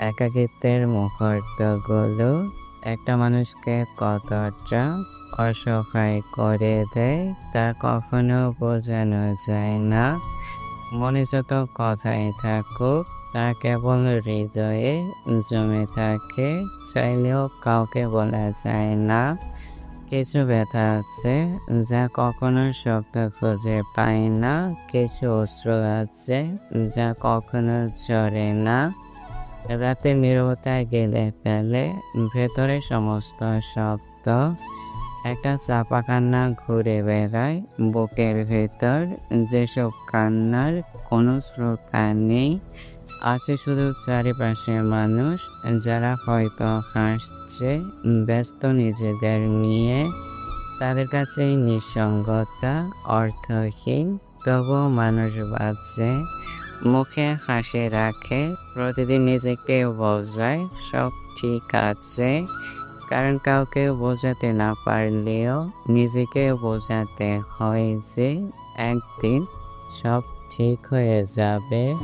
একাকিত্বের মুহূর্তগুলো একটা মানুষকে কতটা অসহায় করে দেয়, তা কখনো বোঝানো যায় না। মনে যত কথাই থাকুক, তা কেবল হৃদয়ে জমে থাকে, চাইলেও কাউকে বলা যায় না। কিছু ব্যথা আছে, যা কখনো শব্দ খুঁজে পায় না। কিছু অস্ত্র আছে, যা কখনো চড়ে না। রাতে নীরবতায় গেলে ফেলে ভেতরে সমস্ত শব্দ। একটা চাপা কান্না ঘুরে বেড়ায়। বুকের ভেতর যেসব কান্নার কোনো শ্রোতা নেই, আছে শুধু চারিপাশে মানুষ যারা হয়তো হাসছে, ব্যস্ত নিজেদের নিয়ে। তাদের কাছে নিঃসঙ্গতা, অর্থহীন, তবুও মানুষ বাঁচে মুখে হাসি রাখে, প্রতিদিন নিজেকে বোঝায়, সব ঠিক আছে। কারণ কাউকে বোঝাতে না পারলেও নিজেকে বোঝাতে হয় যে একদিন সব ঠিক হয়ে যাবে।